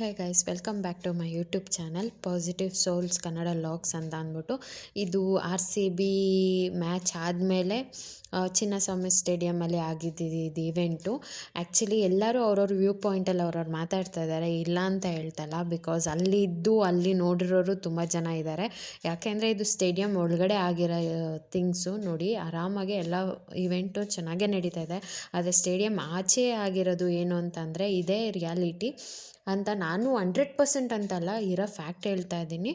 Hey guys, welcome back to my YouTube channel positive souls Kannada logs ಅಂತ ಅಂದ್ಬಿಟ್ಟು. ಇದು R C B match ಆದಮೇಲೆ ಚಿನ್ನಸ್ವಾಮಿ ಸ್ಟೇಡಿಯಮಲ್ಲಿ ಆಗಿದ್ದಿದ್ದು ಇದು event. Actually ಎಲ್ಲರೂ ಅವ್ರವ್ರ ವ್ಯೂ ಪಾಯಿಂಟಲ್ಲಿ ಅವ್ರವ್ರು ಮಾತಾಡ್ತಾ ಇದ್ದಾರೆ. ಇಲ್ಲ ಅಂತ ಹೇಳ್ತಲ್ಲ ಬಿಕಾಸ್ ಅಲ್ಲಿದ್ದು ಅಲ್ಲಿ ನೋಡಿರೋರು ತುಂಬ ಜನ ಇದ್ದಾರೆ. ಯಾಕೆಂದರೆ ಇದು ಸ್ಟೇಡಿಯಂ ಒಳಗಡೆ ಆಗಿರೋ ಥಿಂಗ್ಸು ನೋಡಿ ಆರಾಮಾಗಿ ಎಲ್ಲ ಇವೆಂಟು ಚೆನ್ನಾಗೇ ನಡೀತಾ ಇದೆ. ಆದರೆ ಸ್ಟೇಡಿಯಂ ಆಚೆ ಆಗಿರೋದು ಏನು ಅಂತಂದರೆ ಇದೇ ರಿಯಾಲಿಟಿ ಅಂತ ನಾನು ಹಂಡ್ರೆಡ್ ಪರ್ಸೆಂಟ್ ಅಂತಲ್ಲ, ಇರೋ ಫ್ಯಾಕ್ಟ್ ಹೇಳ್ತಾ ಇದ್ದೀನಿ.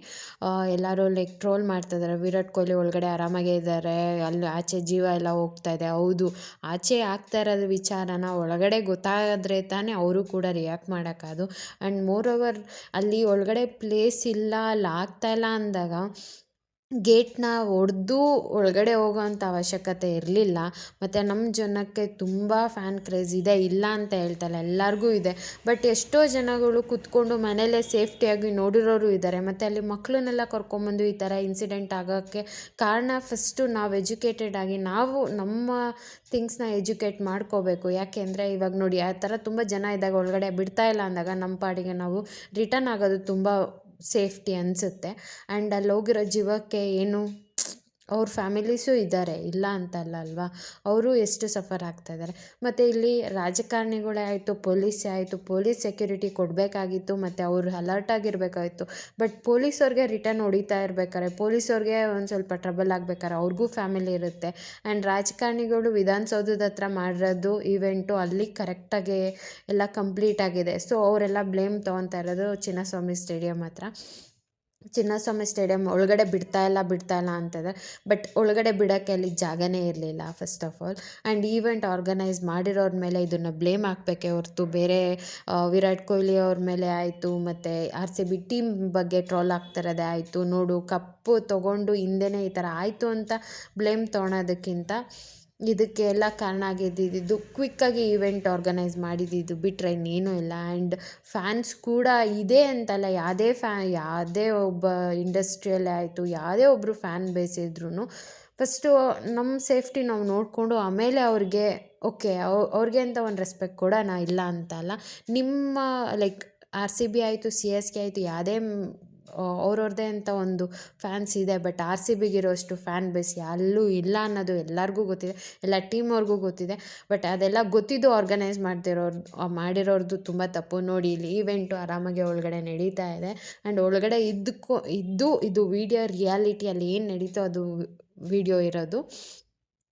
ಎಲ್ಲರೂ ಲೈಕ್ ಟ್ರೋಲ್ ಮಾಡ್ತಿದ್ದಾರೆ ವಿರಾಟ್ ಕೊಹ್ಲಿ ಒಳಗಡೆ ಆರಾಮಾಗೇ ಇದ್ದಾರೆ. ಅಲ್ಲಿ ಆಚೆ ಜೀವ ಎಲ್ಲ ಹೋಗ್ತಾ ಇದೆ. ಹೌದು, ಆಚೆ ಆಗ್ತಾ ಇರೋದು ವಿಚಾರನ ಒಳಗಡೆ ಗೊತ್ತಾದರೆ ತಾನೇ ಅವರು ಕೂಡ ರಿಯಾಕ್ಟ್ ಮಾಡೋಕ್ಕಾದು ಆ್ಯಂಡ್ ಮೋರ್ ಓವರ್ ಅಲ್ಲಿ ಒಳಗಡೆ ಪ್ಲೇಸ್ ಇಲ್ಲ, ಅಲ್ಲಿ ಇಲ್ಲ ಅಂದಾಗ ಗೇಟ್ನ ಒಡೆದು ಒಳಗಡೆ ಹೋಗೋವಂಥ ಅವಶ್ಯಕತೆ ಇರಲಿಲ್ಲ. ಮತ್ತು ನಮ್ಮ ಜನಕ್ಕೆ ತುಂಬ ಫ್ಯಾನ್ ಕ್ರೇಜ್ ಇದೆ, ಇಲ್ಲ ಅಂತ ಹೇಳ್ತಾರೆ ಎಲ್ಲರಿಗೂ ಇದೆ. ಬಟ್ ಎಷ್ಟೋ ಜನಗಳು ಕುತ್ಕೊಂಡು ಮನೆಯಲ್ಲೇ ಸೇಫ್ಟಿಯಾಗಿ ನೋಡಿರೋರು ಇದ್ದಾರೆ. ಮತ್ತು ಅಲ್ಲಿ ಮಕ್ಕಳನ್ನೆಲ್ಲ ಕರ್ಕೊಂಬಂದು ಈ ಥರ ಇನ್ಸಿಡೆಂಟ್ ಆಗೋಕ್ಕೆ ಕಾರಣ ಫಸ್ಟು ನಾವು ಎಜುಕೇಟೆಡ್ ಆಗಿ ನಾವು ನಮ್ಮ ಥಿಂಗ್ಸ್ನ ಎಜುಕೇಟ್ ಮಾಡ್ಕೋಬೇಕು. ಯಾಕೆ ಅಂದರೆ ಇವಾಗ ನೋಡಿ, ಆ ಥರ ತುಂಬ ಜನ ಇದ್ದಾಗ, ಒಳಗಡೆ ಬಿಡ್ತಾ ಇಲ್ಲ ಅಂದಾಗ ನಮ್ಮ ಪಾಡಿಗೆ ನಾವು ರಿಟರ್ನ್ ಆಗೋದು ತುಂಬ ಸೇಫ್ಟಿ ಅನಿಸುತ್ತೆ. ಆ್ಯಂಡ್ ಅಲ್ಲಿ ಹೋಗಿರೋ ಜೀವಕ್ಕೆ ಏನು ಅವ್ರ ಫ್ಯಾಮಿಲೀಸು ಇದ್ದಾರೆ ಇಲ್ಲ ಅಂತಲ್ಲ ಅಲ್ವಾ ಅವರು ಎಷ್ಟು ಸಫರ್ ಆಗ್ತಾ ಇದ್ದಾರೆ ಮತ್ತು ಇಲ್ಲಿ ರಾಜಕಾರಣಿಗಳೇ ಆಯಿತು ಪೊಲೀಸೇ ಆಯಿತು, ಪೊಲೀಸ್ ಸೆಕ್ಯೂರಿಟಿ ಕೊಡಬೇಕಾಗಿತ್ತು, ಮತ್ತು ಅವರು ಅಲರ್ಟ್ ಆಗಿರಬೇಕಾಗಿತ್ತು. ಬಟ್ ಪೊಲೀಸವ್ರಿಗೆ ರಿಟರ್ನ್ ಹೊಡಿತಾ ಇರ್ಬೇಕಾರೆ ಪೊಲೀಸವ್ರಿಗೆ ಒಂದು ಸ್ವಲ್ಪ ಟ್ರಬಲ್ ಆಗಬೇಕಾರೆ, ಅವ್ರಿಗೂ ಫ್ಯಾಮಿಲಿ ಇರುತ್ತೆ. ಆ್ಯಂಡ್ ರಾಜಕಾರಣಿಗಳು ವಿಧಾನಸೌಧದ ಹತ್ರ ಮಾಡಿರೋದು ಇವೆಂಟು ಅಲ್ಲಿ ಕರೆಕ್ಟಾಗಿ ಎಲ್ಲ ಕಂಪ್ಲೀಟ್ ಆಗಿದೆ. ಸೊ ಅವರೆಲ್ಲ ಬ್ಲೇಮ್ ತೊಗೊತಾ ಇರೋದು ಚಿನ್ನಸ್ವಾಮಿ ಸ್ಟೇಡಿಯಂ ಹತ್ರ. ಚಿನ್ನಸ್ವಾಮಿ ಸ್ಟೇಡಿಯಂ ಒಳಗಡೆ ಬಿಡ್ತಾ ಇಲ್ಲ ಬಿಡ್ತಾ ಇಲ್ಲ ಅಂತಂದರೆ ಬಟ್ ಒಳಗಡೆ ಬಿಡೋಕ್ಕೆ ಅಲ್ಲಿ ಜಾಗನೇ ಇರಲಿಲ್ಲ first of all and event organise ಮಾಡಿರೋರ ಮೇಲೆ ಇದನ್ನು ಬ್ಲೇಮ್ ಹಾಕ್ಬೇಕೆ ಹೊರತು ಬೇರೆ ವಿರಾಟ್ ಕೊಹ್ಲಿ ಅವ್ರ ಮೇಲೆ ಆಯಿತು, ಮತ್ತು ಆರ್ ಸಿ ಬಿ ಟೀಮ್ ಬಗ್ಗೆ ಟ್ರೋಲ್ ಆಗ್ತಿರೋದೇ ಆಯಿತು. ನೋಡು, ಕಪ್ಪು ತೊಗೊಂಡು ಹಿಂದೆನೇ ಈ ಥರ ಆಯಿತು ಅಂತ ಬ್ಲೇಮ್ ತೊಗೊಳೋದಕ್ಕಿಂತ ಇದಕ್ಕೆ ಎಲ್ಲ ಕಾರಣ ಆಗಿದ್ದಿದ್ದು ಕ್ವಿಕ್ಕಾಗಿ ಈವೆಂಟ್ ಆರ್ಗನೈಸ್ ಮಾಡಿದ್ದಿದ್ದು ಬಿಟ್ಟರೆ ಇನ್ನೇನು ಇಲ್ಲ. ಆ್ಯಂಡ್ ಫ್ಯಾನ್ಸ್ ಕೂಡ ಇದೆ ಅಂತಲ್ಲ, ಯಾವುದೇ ಫ್ಯಾ ಯಾವುದೇ ಒಬ್ಬ ಇಂಡಸ್ಟ್ರಿಯಲ್ಲೇ ಆಯಿತು, ಯಾವುದೇ ಒಬ್ಬರು ಫ್ಯಾನ್ ಬೇಸ್ ಫಸ್ಟು ನಮ್ಮ ಸೇಫ್ಟಿ ನಾವು ನೋಡಿಕೊಂಡು ಆಮೇಲೆ ಅವ್ರಿಗೆ ಓಕೆ ಅವ್ರಿಗೆ ಅಂತ ಒಂದು ರೆಸ್ಪೆಕ್ಟ್ ಕೊಡೋಣ ಇಲ್ಲ ಅಂತಲ್ಲ, ನಿಮ್ಮ ಲೈಕ್ ಆರ್ ಸಿ ಬಿ ಆಯಿತು ಸಿ ಎಸ್ ಕೆ ಆಯಿತು, ಯಾವುದೇ ಅವ್ರವ್ರದ್ದೇ ಅಂತ ಒಂದು ಫ್ಯಾನ್ಸ್ ಇದೆ ಬಟ್ ಆರ್ ಸಿ ಬಿಗಿರೋಷ್ಟು ಫ್ಯಾನ್ ಬೇಸ್ ಎಲ್ಲೂ ಇಲ್ಲ ಅನ್ನೋದು ಎಲ್ಲರಿಗೂ ಗೊತ್ತಿದೆ, ಎಲ್ಲ ಟೀಮವ್ರಿಗೂ ಗೊತ್ತಿದೆ ಬಟ್ ಅದೆಲ್ಲ ಗೊತ್ತಿದ್ದು ಆರ್ಗನೈಸ್ ಮಾಡ್ತಿರೋರು ಮಾಡಿರೋರ್ದು ತುಂಬ ತಪ್ಪು. ನೋಡಿ, ಇಲ್ಲಿ ಈವೆಂಟು ಆರಾಮಾಗಿ ಒಳಗಡೆ ನಡೀತಾ ಇದೆ ಆ್ಯಂಡ್ ಒಳಗಡೆ ಇದ್ದಕ್ಕೂ, ಇದ್ದು, ಇದು ವಿಡಿಯೋ ರಿಯಾಲಿಟಿಯಲ್ಲಿ ಏನು ನಡೀತೋ ಅದು ವೀಡಿಯೋ ಇರೋದು.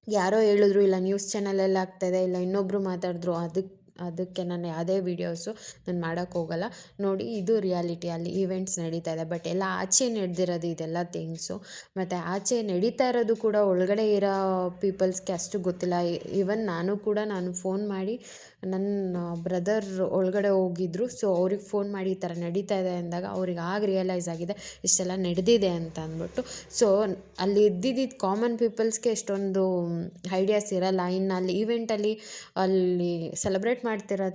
ಯಾರೋ ಹೇಳಿದ್ರು, ಇಲ್ಲ ನ್ಯೂಸ್ ಚಾನಲಲ್ಲಿ ಆಗ್ತಾಯಿದೆ ಇಲ್ಲ ಇನ್ನೊಬ್ಬರು ಮಾತಾಡಿದ್ರು ಅದಕ್ಕೆ ಅದಕ್ಕೆ ನಾನು ಯಾವುದೇ ವೀಡಿಯೋಸು ನಾನು ಮಾಡೋಕ್ಕೆ ಹೋಗಲ್ಲ. ನೋಡಿ, ಇದು ರಿಯಾಲಿಟಿ ಅಲ್ಲಿ ಈವೆಂಟ್ಸ್ ನಡೀತಾ ಇದೆ. ಬಟ್ ಎಲ್ಲ ಆಚೆ ನಡೆದಿರೋದು ಇದೆಲ್ಲ ಥಿಂಗ್ಸು ಮತ್ತು ಆಚೆ ನಡೀತಾ ಇರೋದು ಕೂಡ ಒಳಗಡೆ ಇರೋ ಪೀಪಲ್ಸ್ಗೆ ಅಷ್ಟು ಗೊತ್ತಿಲ್ಲ. ಈವನ್ ನಾನು ಕೂಡ ನಾನು ಫೋನ್ ಮಾಡಿ ನನ್ನ ಬ್ರದರ್ ಒಳಗಡೆ ಹೋಗಿದ್ರು. ಸೊ ಅವ್ರಿಗೆ ಫೋನ್ ಮಾಡಿ ಈ ಥರ ನಡೀತಾ ಇದೆ ಅಂದಾಗ ಅವ್ರಿಗೆ ಆಗ ರಿಯಲೈಸ್ ಆಗಿದೆ ಇಷ್ಟೆಲ್ಲ ನಡೆದಿದೆ ಅಂತ ಅಂದ್ಬಿಟ್ಟು. ಸೊ ಅಲ್ಲಿ ಇದ್ದಿದ್ದು ಕಾಮನ್ ಪೀಪಲ್ಸ್ಗೆ ಎಷ್ಟೊಂದು ಐಡಿಯಾಸ್ ಇರಲ್ಲ. ಇನ್ನು ಅಲ್ಲಿ ಈವೆಂಟಲ್ಲಿ ಅಲ್ಲಿ ಸೆಲೆಬ್ರೇಟ್ ಮಾಡ್ತಿರೋ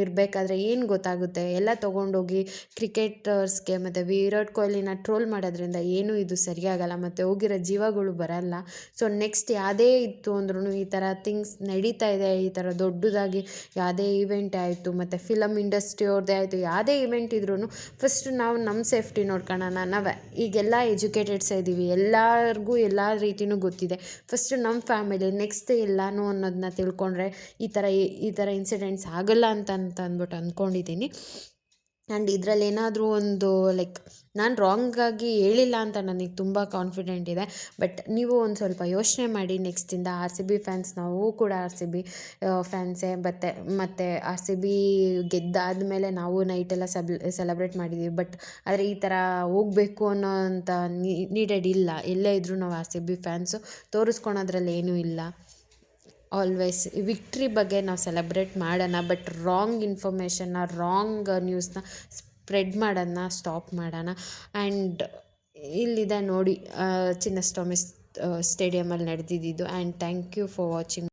ಇರಬೇಕಾದ್ರೆ ಏನು ಗೊತ್ತಾಗುತ್ತೆ? ಎಲ್ಲ ತೊಗೊಂಡೋಗಿ ಕ್ರಿಕೆಟರ್ಸ್ಗೆ ಮತ್ತು ವಿರಾಟ್ ಕೊಹ್ಲಿನ ಟ್ರೋಲ್ ಮಾಡೋದ್ರಿಂದ ಏನೂ ಇದು ಸರಿಯಾಗಲ್ಲ ಮತ್ತು ಹೋಗಿರೋ ಜೀವಗಳು ಬರಲ್ಲ. ಸೊ ನೆಕ್ಸ್ಟ್ ಯಾವುದೇ ಇತ್ತು ಅಂದ್ರೂ ಈ ಥರ ಥಿಂಗ್ಸ್ ನಡೀತಾ ಇದೆ, ಈ ಥರ ದೊಡ್ಡದಾಗಿ ಯಾವುದೇ ಈವೆಂಟ್ ಆಯಿತು, ಮತ್ತು ಫಿಲಮ್ ಇಂಡಸ್ಟ್ರಿ ಅವ್ರದ್ದೇ ಆಯಿತು, ಯಾವುದೇ ಇವೆಂಟ್ ಇದ್ರೂ ಫಸ್ಟ್ ನಾವು ನಮ್ಮ ಸೇಫ್ಟಿ ನೋಡ್ಕೊಳ್ಳೋಣ ನಾವೇ ಈಗೆಲ್ಲ ಎಜುಕೇಟೆಡ್ಸ್ ಇದ್ದೀವಿ, ಎಲ್ಲರಿಗೂ ಎಲ್ಲ ರೀತಿಯೂ ಗೊತ್ತಿದೆ. ಫಸ್ಟ್ ನಮ್ಮ ಫ್ಯಾಮಿಲಿ ನೆಕ್ಸ್ಟ್ ಎಲ್ಲನೂ ಅನ್ನೋದನ್ನ ತಿಳ್ಕೊಂಡ್ರೆ ಈ ಥರ ಈ ಥರ ಇನ್ಸಿಡೆಂಟ್ಸ್ ಆಗಲ್ಲ ಅಂತ ಅಂತ ಅಂದ್ಬಿಟ್ಟು ಅಂದ್ಕೊಂಡಿದ್ದೀನಿ ಆ್ಯಂಡ್ ಇದರಲ್ಲಿ ಏನಾದರೂ ಒಂದು ಲೈಕ್ ನಾನು ರಾಂಗಾಗಿ ಹೇಳಿಲ್ಲ ಅಂತ ನನಗೆ ತುಂಬ ಕಾನ್ಫಿಡೆಂಟ್ ಇದೆ. ಬಟ್ ನೀವು ಒಂದು ಸ್ವಲ್ಪ ಯೋಚನೆ ಮಾಡಿ ನೆಕ್ಸ್ಟಿಂದ ಆರ್ ಸಿ ಬಿ ಫ್ಯಾನ್ಸ್ ನಾವು ಕೂಡ ಆರ್ ಸಿ ಬಿ ಫ್ಯಾನ್ಸೇ ಮತ್ತೆ ಮತ್ತು ಆರ್ ಸಿ ಬಿ ಗೆದ್ದಾದಮೇಲೆ ನಾವು ನೈಟೆಲ್ಲ ಸೆಬ್ ಸೆಲೆಬ್ರೇಟ್ ಮಾಡಿದ್ದೀವಿ ಬಟ್ ಆದರೆ ಈ ಥರ ಹೋಗಬೇಕು ಅನ್ನೋ ಅಂತ ನೀಡೆಡ್ ಇಲ್ಲ. ಎಲ್ಲೇ ಇದ್ದರೂ ನಾವು ಆರ್ ಸಿ ಬಿ ಫ್ಯಾನ್ಸು ತೋರಿಸ್ಕೊಳೋದ್ರಲ್ಲಿ ಏನೂ ಇಲ್ಲ. ಆಲ್ವೇಸ್ ವಿಕ್ಟ್ರಿ ಬಗ್ಗೆ ನಾವು ಸೆಲೆಬ್ರೇಟ್ ಮಾಡೋಣ ಬಟ್ ರಾಂಗ್ ಇನ್ಫಾರ್ಮೇಷನ್ನ ರಾಂಗ್ ನ್ಯೂಸ್ನ ಸ್ಪ್ರೆಡ್ ಮಾಡೋಣ ಸ್ಟಾಪ್ ಮಾಡೋಣ. ಆ್ಯಂಡ್ ಇಲ್ಲಿದೆ ನೋಡಿ ಚಿನ್ನಸ್ವಾಮಿ ಸ್ಟೇಡಿಯಮಲ್ಲಿ ನಡೆದಿದ್ದು and thank you for watching